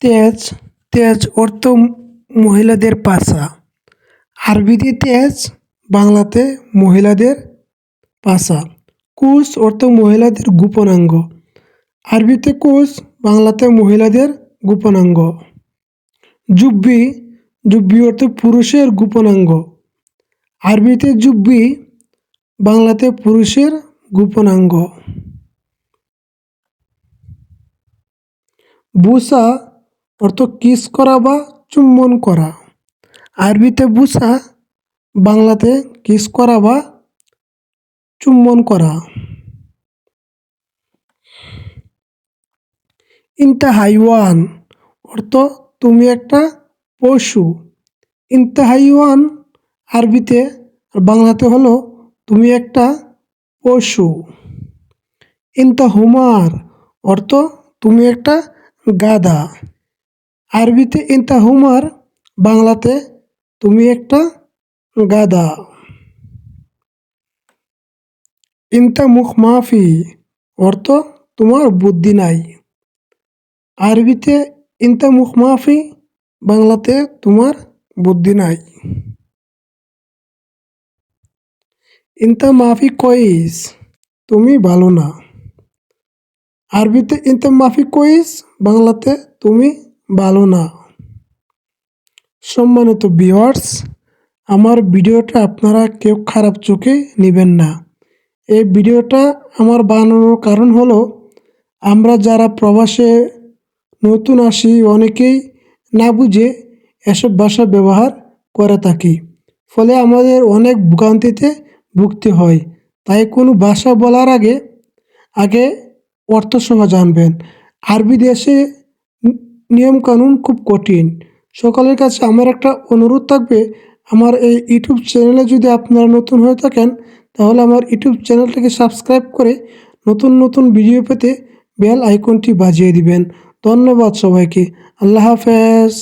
তেজ তেজ অর্থ মহিলাদের পাশা। আরবিতে তেজ, বাংলাতে মহিলাদের পাশা। কুশ অর্থ মহিলাদের গোপনাঙ্গ। আরবিতে কুশ, বাংলাতে মহিলাদের গোপনাঙ্গ। জুব্বি জুব্বি অর্থ পুরুষের গোপনাঙ্গ। আরবিতে জুব্বি বাংলাতে পুরুষের গোপনাঙ্গ। বুসা অর্থ কিস করা বা চুম্বন করা। আরবিতে বুসা বাংলাতে কিস করা বা চুম্বন করা। ইন্তা হাইওয়ান অর্থ তুমি একটা পশু। ইন্তা হাইওয়ান আরবিতে আর বাংলাতে হলো তুমি একটা পশু। ইন্তা হুমার অর্থ তুমি একটা গাধা। আরবিতে ইন্তা হুমার, বাংলাতে তুমি একটা গাদা ইন্তা মুখ মাফি, অর্থ তোমার বুদ্ধি নাই। আরবিতে ইন্তা মুখ মাফি, বাংলাতে তোমার বুদ্ধি নাই। ইন্তা মাফি কইস, তুমি ভালো না। আরবিতে ইন্তা মাফি কইস, বাংলাতে তুমি ভালো না। সম্মানিত ভিওয়ার্স আমার ভিডিওটা আপনারা কেউ খারাপ চোখে নেবেন না। এই ভিডিওটা আমার বানানোর কারণ হলো, আমরা যারা প্রবাসে নতুন আসি, অনেকেই না বুঝে এসব ভাষা ব্যবহার করে থাকি। ফলে আমাদের অনেক ভোগান্তিতে ভুগতে হয়। তাই কোনো ভাষা বলার আগে আগে অর্থ অর্থসহ জানবেন। আরবি দেশে নিয়মকানুন খুব কঠিন। সকলের কাছে আমার একটা অনুরোধ থাকবে, আমার এই ইউটিউব চ্যানেলে যদি আপনারা নতুন হয়ে থাকেন, তাহলে আমার ইউটিউব চ্যানেলটাকে সাবস্ক্রাইব করে নতুন নতুন ভিডিও পেতে বেল আইকনটি বাজিয়ে দিবেন। ধন্যবাদ সবাইকে। আল্লাহ হাফেজ।